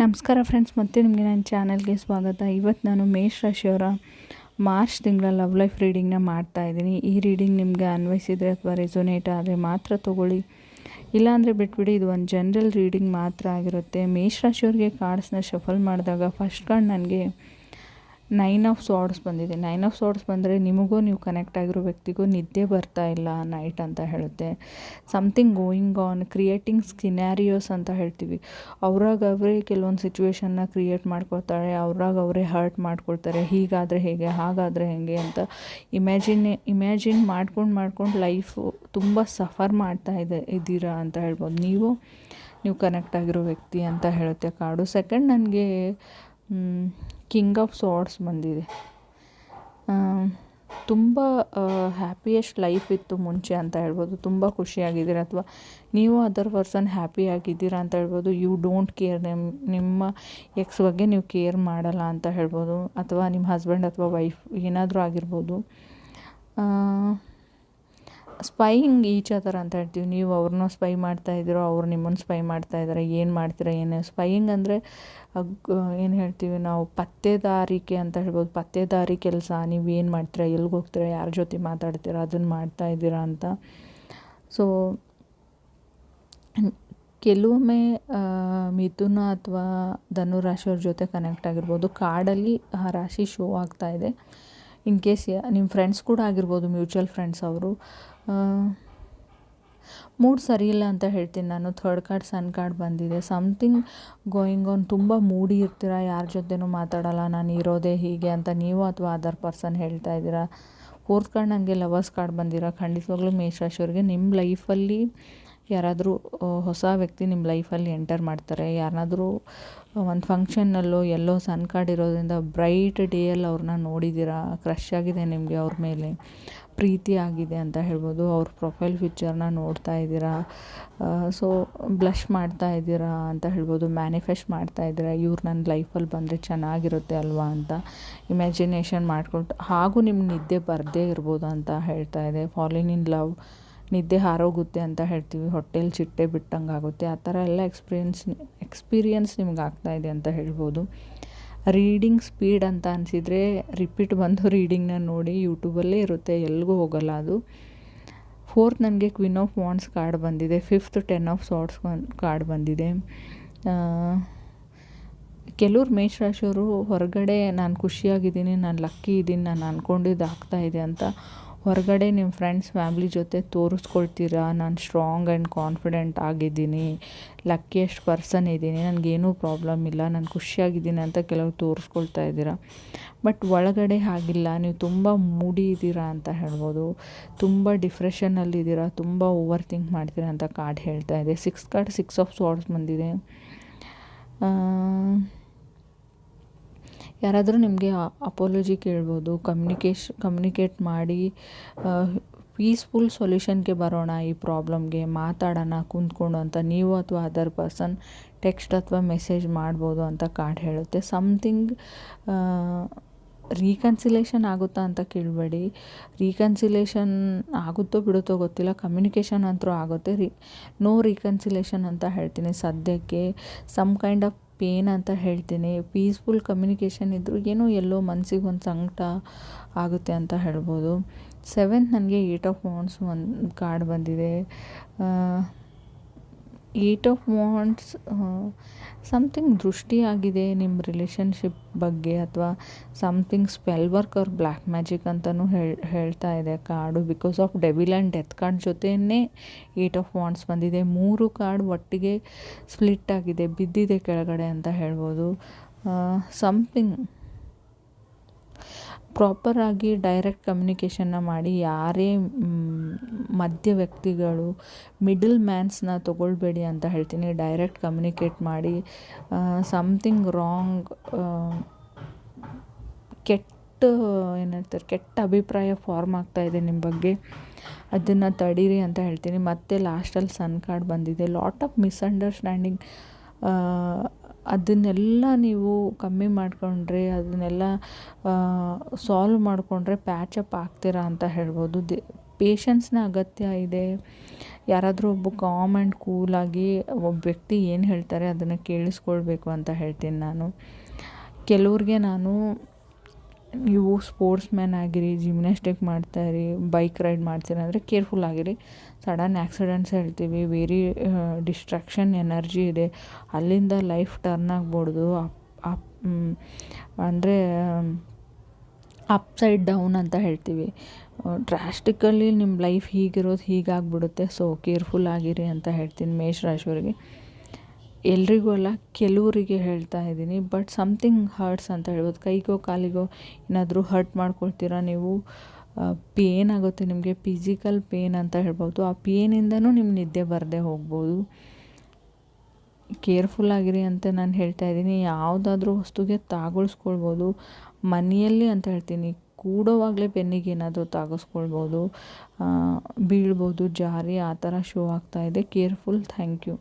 ನಮಸ್ಕಾರ ಫ್ರೆಂಡ್ಸ್ ಮತ್ತೆ ನಿಮಗೆ ನನ್ನ ಚಾನಲ್ಗೆ ಸ್ವಾಗತ. ಇವತ್ತು ನಾನು ಮೇಷ್ ರಾಶಿಯವರ ಮಾರ್ಚ್ ತಿಂಗಳ ಲವ್ ಲೈಫ್ ರೀಡಿಂಗ್ನ ಮಾಡ್ತಾ ಇದ್ದೀನಿ. ಈ ರೀಡಿಂಗ್ ನಿಮಗೆ ಅನ್ವಯಿಸಿದರೆ ಅಥವಾ ರೆಸೊನೇಟ್ ಆದರೆ ಮಾತ್ರ ತೊಗೊಳ್ಳಿ. ಇಲ್ಲಾಂದರೆ ಬಿಟ್ಬಿಡಿ, ಇದು ಒಂದು ಜನರಲ್ ರೀಡಿಂಗ್ ಮಾತ್ರ ಆಗಿರುತ್ತೆ. ಮೇಷ್ ರಾಶಿಯವ್ರಿಗೆ ಕಾರ್ಡ್ಸ್ನ ಶಫಲ್ ಮಾಡಿದಾಗ ಫಸ್ಟ್ ಕಾರ್ಡ್ ನನಗೆ ನೈನ್ ಆಫ್ ಸಾಡ್ಸ್ ಬಂದಿದೆ. ನೈನ್ ಆಫ್ ಸಾಡ್ಸ್ ಬಂದರೆ ನಿಮಗೂ ನೀವು ಕನೆಕ್ಟ್ ಆಗಿರೋ ವ್ಯಕ್ತಿಗೂ ನಿದ್ದೆ ಬರ್ತಾ ಇಲ್ಲ ನೈಟ್ ಅಂತ ಹೇಳುತ್ತೆ. Something going on creating scenarios ಅಂತ ಹೇಳ್ತೀವಿ. ಅವ್ರಾಗ ಅವರೇ ಕೆಲವೊಂದು ಸಿಚುವೇಶನ್ನ ಕ್ರಿಯೇಟ್ ಮಾಡ್ಕೊಳ್ತಾರೆ, ಅವ್ರಾಗ ಅವರೇ ಹರ್ಟ್ ಮಾಡ್ಕೊಳ್ತಾರೆ, ಹೀಗಾದರೆ ಹೇಗೆ, ಹಾಗಾದರೆ ಹೇಗೆ ಅಂತ ಇಮ್ಯಾಜಿನ್ ಇಮ್ಯಾಜಿನ್ ಮಾಡ್ಕೊಂಡು ಮಾಡ್ಕೊಂಡು ಲೈಫು ತುಂಬ ಸಫರ್ ಮಾಡ್ತಾ ಇದೆ, ಇದ್ದೀರಾ ಅಂತ ಹೇಳ್ಬೋದು. ನೀವು ನೀವು ಕನೆಕ್ಟ್ ಆಗಿರೋ ವ್ಯಕ್ತಿ ಅಂತ ಹೇಳುತ್ತೆ ಕಾರ್ಡು ಸೆಕೆಂಡ್ ನನಗೆ ಕಿಂಗ್ ಆಫ್ ಸಾರ್ಟ್ಸ್ ಬಂದಿದೆ. ತುಂಬ ಹ್ಯಾಪಿಯೆಸ್ಟ್ ಲೈಫ್ ಇತ್ತು ಮುಂಚೆ ಅಂತ ಹೇಳ್ಬೋದು. ತುಂಬ ಖುಷಿಯಾಗಿದ್ದೀರ? ಅಥವಾ ನೀವು ಅದರ್ ಪರ್ಸನ್ ಹ್ಯಾಪಿ ಆಗಿದ್ದೀರಾ ಅಂತ ಹೇಳ್ಬೋದು. ಯು ಡೋಂಟ್ ಕೇರ್ ನಿಮ್ಮ ನಿಮ್ಮ ಎಕ್ಸ್ ಬಗ್ಗೆ ನೀವು ಕೇರ್ ಮಾಡಲ್ಲ ಅಂತ ಹೇಳ್ಬೋದು. ಅಥವಾ ನಿಮ್ಮ ಹಸ್ಬೆಂಡ್ ಅಥವಾ ವೈಫ್ ಏನಾದರೂ ಆಗಿರ್ಬೋದು. ಸ್ಪೈಯಿಂಗ್ ಈಚ್ ಅದರ್ ಅಂತ ಹೇಳ್ತೀವಿ. ನೀವು ಅವ್ರನ್ನ ಸ್ಪೈ ಮಾಡ್ತಾ ಇದ್ದೀರೋ, ಅವ್ರು ನಿಮ್ಮನ್ನು ಸ್ಪೈ ಮಾಡ್ತಾ ಇದ್ದಾರೆ, ಏನು ಮಾಡ್ತೀರಾ, ಏನು ಸ್ಪೈಯಿಂಗ್ ಅಂದರೆ ಏನು ಹೇಳ್ತೀವಿ ನಾವು, ಪತ್ತೆದಾರಿಕೆ ಅಂತ ಹೇಳ್ಬೋದು. ಪತ್ತೆದಾರಿ ಕೆಲಸ, ನೀವು ಏನು ಮಾಡ್ತೀರಾ ಎಲ್ಲಿಗೆ ಹೋಗ್ತೀರಾ, ಯಾರ ಜೊತೆ ಮಾತಾಡ್ತೀರಾ, ಅದನ್ನು ಮಾಡ್ತಾ ಇದ್ದೀರಾ ಅಂತ. ಸೊ ಕೆಲವೊಮ್ಮೆ ಮಿಥುನ ಅಥವಾ ಧನು ರಾಶಿಯವ್ರ ಜೊತೆ ಕನೆಕ್ಟ್ ಆಗಿರ್ಬೋದು. ಕಾಡಲ್ಲಿ ಆ ರಾಶಿ ಶೋ ಆಗ್ತಾ ಇದೆ. ಇನ್ ಕೇಸ್ ನಿಮ್ಮ ಫ್ರೆಂಡ್ಸ್ ಕೂಡ ಆಗಿರ್ಬೋದು ಮ್ಯೂಚುವಲ್ ಫ್ರೆಂಡ್ಸ್ ಅವರು. ಮೂಡ್ ಸರಿ ಇಲ್ಲ ಅಂತ ಹೇಳ್ತೀನಿ ನಾನು. ಥರ್ಡ್ ಕಾರ್ಡ್ ಸನ್ ಕಾರ್ಡ್ ಬಂದಿದೆ. ಸಮ್ಥಿಂಗ್ ಗೋಯಿಂಗ್ ಆನ್ ತುಂಬ ಮೂಡಿ ಇರ್ತೀರ? ಯಾರ ಜೊತೆನೂ ಮಾತಾಡೋಲ್ಲ. ನಾನು ಇರೋದೇ ಹೀಗೆ ಅಂತ ನೀವು ಅಥವಾ ಅದರ್ ಪರ್ಸನ್ ಹೇಳ್ತಾ ಇದ್ದೀರಾ? ಫೋರ್ತ್ ಕಾರ್ಡ್ ನನಗೆ ಲವರ್ಸ್ ಕಾರ್ಡ್ ಬಂದಿರ. ಖಂಡಿತವಾಗ್ಲೂ ಮೇಷರಾಶಿಯವ್ರಿಗೆ ನಿಮ್ಮ ಲೈಫಲ್ಲಿ ಯಾರಾದರೂ ಹೊಸ ವ್ಯಕ್ತಿ ನಿಮ್ಮ ಲೈಫಲ್ಲಿ ಎಂಟರ್ ಮಾಡ್ತಾರೆ. ಯಾರನ್ನಾದರೂ ಒಂದು ಫಂಕ್ಷನ್ನಲ್ಲೋ ಎಲ್ಲೋ ಸನ್ ಕಾರ್ಡ್ ಇರೋದ್ರಿಂದ ಬ್ರೈಟ್ ಡೇಯಲ್ಲಿ ಅವ್ರನ್ನ ನೋಡಿದ್ದೀರಾ? ಕ್ರಶ್ ಆಗಿದೆ ನಿಮಗೆ ಅವ್ರ ಮೇಲೆ. ಪ್ರೀತಿ ಆಗಿದೆ ಅಂತ ಹೇಳ್ಬೋದು. ಅವ್ರ ಪ್ರೊಫೈಲ್ ಫಿಚರ್ನ ನೋಡ್ತಾ ಇದ್ದೀರಾ? ಸೊ ಬ್ಲಷ್ ಮಾಡ್ತಾ ಇದ್ದೀರಾ ಅಂತ ಹೇಳ್ಬೋದು. ಮ್ಯಾನಿಫೆಸ್ಟ್ ಮಾಡ್ತಾ ಇದ್ದೀರಾ? ಇವ್ರು ನನ್ನ ಲೈಫಲ್ಲಿ ಬಂದರೆ ಚೆನ್ನಾಗಿರುತ್ತೆ ಅಲ್ವಾ ಅಂತ ಇಮ್ಯಾಜಿನೇಷನ್ ಮಾಡ್ಕೊಂಡು ಹಾಗೂ ನಿಮ್ಮ ನಿದ್ದೆ ಬರದೇ ಇರ್ಬೋದು ಅಂತ ಹೇಳ್ತಾ ಇದೆ. ಫಾಲಿನ್ ಇನ್ ಲವ್ ನಿದ್ದೆ ಹಾರೋಗುತ್ತೆ ಅಂತ ಹೇಳ್ತೀವಿ. ಹೊಟ್ಟೆಲಿ ಚಿಟ್ಟೆ ಬಿಟ್ಟಂಗೆ ಆಗುತ್ತೆ ಆ ಥರ ಎಲ್ಲ ಎಕ್ಸ್ಪೀರಿಯನ್ಸ್ ಎಕ್ಸ್ಪೀರಿಯನ್ಸ್ ನಿಮ್ಗೆ ಆಗ್ತಾಯಿದೆ ಅಂತ ಹೇಳ್ಬೋದು. ರೀಡಿಂಗ್ ಸ್ಪೀಡ್ ಅಂತ ಅನಿಸಿದರೆ ರಿಪೀಟ್ ಬಂದು ರೀಡಿಂಗ್ನ ನೋಡಿ ಯೂಟ್ಯೂಬಲ್ಲೇ ಇರುತ್ತೆ ಎಲ್ಲಿಗೂ ಹೋಗಲ್ಲ ಅದು. ಫೋರ್ತ್ ನನಗೆ ಕ್ವಿನ್ ಆಫ್ ವಾಂಡ್ಸ್ ಕಾರ್ಡ್ ಬಂದಿದೆ fifth ten of swords card ಬಂದಿದೆ. ಕೆಲವ್ರು ಮೇಷ ರಾಶಿಯವರು ಹೊರಗಡೆ ನಾನು ಖುಷಿಯಾಗಿದ್ದೀನಿ, ನಾನು ಲಕ್ಕಿ ಇದ್ದೀನಿ ನಾನು ಅಂದ್ಕೊಂಡಿದ್ದು ಆಗ್ತಾಯಿದೆ ಅಂತ ಹೊರಗಡೆ ನಿಮ್ಮ ಫ್ರೆಂಡ್ಸ್ ಫ್ಯಾಮ್ಲಿ ಜೊತೆ ತೋರಿಸ್ಕೊಳ್ತೀರಾ? ನಾನು ಸ್ಟ್ರಾಂಗ್ ಆ್ಯಂಡ್ ಕಾನ್ಫಿಡೆಂಟ್ ಆಗಿದ್ದೀನಿ. ಲಕ್ಕಿಯೆಸ್ಟ್ ಪರ್ಸನ್ ಇದ್ದೀನಿ. ನನಗೇನೂ ಪ್ರಾಬ್ಲಮ್ ಇಲ್ಲ. ನಾನು ಖುಷಿಯಾಗಿದ್ದೀನಿ ಅಂತ ಕೆಲವರು ತೋರಿಸ್ಕೊಳ್ತಾ ಇದ್ದೀರಾ? ಬಟ್ ಒಳಗಡೆ ಹಾಗಿಲ್ಲ. ನೀವು ತುಂಬ ಮೂಡಿ ಇದ್ದೀರಾ ಅಂತ ಹೇಳ್ಬೋದು. ತುಂಬ ಡಿಪ್ರೆಷನ್ನಲ್ಲಿದ್ದೀರಾ ತುಂಬ ಓವರ್ ಥಿಂಕ್ ಮಾಡ್ತೀರಾ ಅಂತ ಕಾರ್ಡ್ ಹೇಳ್ತಾ ಇದೆ. Six card six of swords ಬಂದಿದೆ. ಯಾರಾದರೂ ನಿಮಗೆ ಅಪೋಲಜಿ ಕೇಳ್ಬೋದು ಕಮ್ಯುನಿಕೇಶ್ ಕಮ್ಯುನಿಕೇಟ್ ಮಾಡಿ ಪೀಸ್ಫುಲ್ ಸೊಲ್ಯೂಷನ್ಗೆ ಬರೋಣ ಈ ಪ್ರಾಬ್ಲಮ್ಗೆ ಮಾತಾಡೋಣ, ಕುಂತ್ಕೊಂಡು ಅಂತ ನೀವು ಅಥವಾ ಅದರ್ ಪರ್ಸನ್ ಟೆಕ್ಸ್ಟ್ ಅಥವಾ ಮೆಸೇಜ್ ಮಾಡ್ಬೋದು ಅಂತ ಕಾರ್ಡ್ ಹೇಳುತ್ತೆ. ಸಮಥಿಂಗ್ ರೀಕನ್ಸಿಲೇಷನ್ ಆಗುತ್ತಾ ಅಂತ ಕೇಳಬೇಡಿ. ರೀಕನ್ಸಿಲೇಷನ್ ಆಗುತ್ತೋ ಬಿಡುತ್ತೋ ಗೊತ್ತಿಲ್ಲ. ಕಮ್ಯುನಿಕೇಷನ್ ಅಂತೂ ಆಗುತ್ತೆ. ರೀ, ನೋ ರೀಕನ್ಸಿಲೇಷನ್ ಅಂತ ಹೇಳ್ತೀನಿ. ಸದ್ಯಕ್ಕೆ ಸಮ್ ಕೈಂಡ್ ಆಫ್ ಪೇನ್ ಅಂತ ಹೇಳ್ತೀನಿ. ಪೀಸ್ಫುಲ್ ಕಮ್ಯುನಿಕೇಷನ್ ಇದ್ದರೂ ಏನೋ ಎಲ್ಲೋ ಮನಸ್ಸಿಗೆ ಒಂದು ಸಂಕಟ ಆಗುತ್ತೆ ಅಂತ ಹೇಳ್ಬೋದು. ಸೆವೆಂತ್ ನನಗೆ ಏಟ್ ಆಫ್ ವಾಂಡ್ಸ್ ಒಂದು ಕಾರ್ಡ್ ಬಂದಿದೆ. ಏಟ್ ಆಫ್ ವಾಂಡ್ಸ್ ಸಮಥಿಂಗ್ ದೃಷ್ಟಿಯಾಗಿದೆ ನಿಮ್ಮ ರಿಲೇಷನ್ಶಿಪ್ ಬಗ್ಗೆ ಅಥವಾ ಸಮಥಿಂಗ್ ಸ್ಪೆಲ್ ವರ್ಕ್ ಅವ್ರ ಬ್ಲ್ಯಾಕ್ ಮ್ಯಾಜಿಕ್ ಅಂತಲೂ ಹೇಳಿ, ಹೇಳ್ತಾ ಇದೆ card because of devil and death card ಜೊತೆಯೇ ಏಟ್ ಆಫ್ ವಾಂಡ್ಸ್ ಬಂದಿದೆ. ಮೂರು ಕಾರ್ಡ್ ಒಟ್ಟಿಗೆ ಸ್ಪ್ಲಿಟ್ ಆಗಿದೆ, ಬಿದ್ದಿದೆ ಕೆಳಗಡೆ ಅಂತ ಹೇಳ್ಬೋದು. ಸಮಥಿಂಗ್ ಪ್ರಾಪರಾಗಿ ಡೈರೆಕ್ಟ್ ಕಮ್ಯುನಿಕೇಷನ್ನ ಮಾಡಿ ಯಾರೇ ಮಧ್ಯ ವ್ಯಕ್ತಿಗಳು ಮಿಡಲ್ ಮ್ಯಾನ್ಸ್ನ ತೊಗೊಳ್ಬೇಡಿ ಅಂತ ಹೇಳ್ತೀನಿ. ಡೈರೆಕ್ಟ್ ಕಮ್ಯುನಿಕೇಟ್ ಮಾಡಿ ಸಮಥಿಂಗ್ ರಾಂಗ್ ಕೆಟ್ಟ ಏನಂತಾರೆ ಕೆಟ್ಟ ಅಭಿಪ್ರಾಯ ಫಾರ್ಮ್ ಆಗ್ತಾ ಇದೆ ನಿಮ್ಮ ಬಗ್ಗೆ. ಅದನ್ನು ತಡೀರಿ ಅಂತ ಹೇಳ್ತೀನಿ. ಮತ್ತೆ ಲಾಸ್ಟಲ್ಲಿ ಸನ್ ಕಾರ್ಡ್ ಬಂದಿದೆ. ಲಾಟ್ ಆಫ್ ಮಿಸ್ಅಂಡರ್ಸ್ಟ್ಯಾಂಡಿಂಗ್ ಅದನ್ನೆಲ್ಲ ನೀವು ಕಮ್ಮಿ ಮಾಡಿಕೊಂಡ್ರೆ, ಅದನ್ನೆಲ್ಲ ಸಾಲ್ವ್ ಮಾಡಿಕೊಂಡ್ರೆ ಪ್ಯಾಚಪ್ ಆಗ್ತೀರಾ ಅಂತ ಹೇಳ್ಬೋದು. ದಿ ಪೇಷನ್ಸ್ನ ಅಗತ್ಯ ಇದೆ. ಯಾರಾದರೂ ಒಬ್ಬ ಕಾಮ್ ಆ್ಯಂಡ್ ಕೂಲಾಗಿ ಒಬ್ಬ ವ್ಯಕ್ತಿ ಏನು ಹೇಳ್ತಾರೆ ಅದನ್ನು ಕೇಳಿಸ್ಕೊಳ್ಬೇಕು ಅಂತ ಹೇಳ್ತೀನಿ ನಾನು. ಕೆಲವ್ರಿಗೆ ನಾನು ನೀವು ಸ್ಪೋರ್ಟ್ಸ್ ಮ್ಯಾನ್ ಆಗಿರಿ, ಜಿಮ್ನಾಸ್ಟಿಕ್ ಮಾಡ್ತಾಯಿರಿ, ಬೈಕ್ ರೈಡ್ ಮಾಡ್ತೀರಿ ಅಂದರೆ ಕೇರ್ಫುಲ್ ಆಗಿರಿ. ಸಡನ್ ಆ್ಯಕ್ಸಿಡೆಂಟ್ಸ್ ಹೇಳ್ತೀವಿ, ವೆರಿ ಡಿಸ್ಟ್ರಾಕ್ಷನ್ ಎನರ್ಜಿ ಇದೆ. ಅಲ್ಲಿಂದ ಲೈಫ್ ಟರ್ನ್ ಆಗ್ಬಾರ್ದು. ಅಪ್ ಅಪ್ ಅಂದರೆ ಅಪ್ ಸೈಡ್ ಡೌನ್ ಅಂತ ಹೇಳ್ತೀವಿ. ಡ್ರಾಸ್ಟಿಕಲಿ ನಿಮ್ಮ ಲೈಫ್ ಹೀಗಿರೋದು ಹೀಗಾಗ್ಬಿಡುತ್ತೆ, ಸೊ ಕೇರ್ಫುಲ್ ಆಗಿರಿ ಅಂತ ಹೇಳ್ತೀನಿ ಮೇಷ ರಾಶಿಯವರಿಗೆ ಎಲ್ರಿಗೂ ಅಲ್ಲ, ಕೆಲವರಿಗೆ ಹೇಳ್ತಾ ಇದ್ದೀನಿ. ಬಟ್ ಸಮಥಿಂಗ್ ಹರ್ಟ್ಸ್ ಅಂತ ಹೇಳ್ಬೋದು. ಕೈಗೋ, ಕಾಲಿಗೋ ಏನಾದರೂ ಹರ್ಟ್ ಮಾಡ್ಕೊಳ್ತೀರಾ ನೀವು? ಪೇನ್ ಆಗುತ್ತೆ ನಿಮಗೆ ಫಿಸಿಕಲ್ ಪೇನ್ ಅಂತ ಹೇಳ್ಬೋದು. ಆ ಪೇನಿಂದನೂ ನಿಮ್ಮ ನಿದ್ದೆ ಬರದೇ ಹೋಗ್ಬೋದು. ಕೇರ್ಫುಲ್ ಆಗಿರಿ ಅಂತ ನಾನು ಹೇಳ್ತಾ ಇದ್ದೀನಿ. ಯಾವುದಾದ್ರೂ ವಸ್ತುಗೆ ತಾಗೊಳಿಸ್ಕೊಳ್ಬೋದು. ಮನೆಯಲ್ಲಿ ಅಂತ ಹೇಳ್ತೀನಿ. ಕೂಡೋವಾಗಲೇ ಬೆನ್ನಿಗೆ ಏನಾದರೂ ತಾಗಿಸ್ಕೊಳ್ಬೋದು. ಬೀಳ್ಬೋದು, ಜಾರಿ, ಆ ಥರ ಶೋ ಆಗ್ತಾಯಿದೆ ಕೇರ್ಫುಲ್ ಥ್ಯಾಂಕ್ ಯು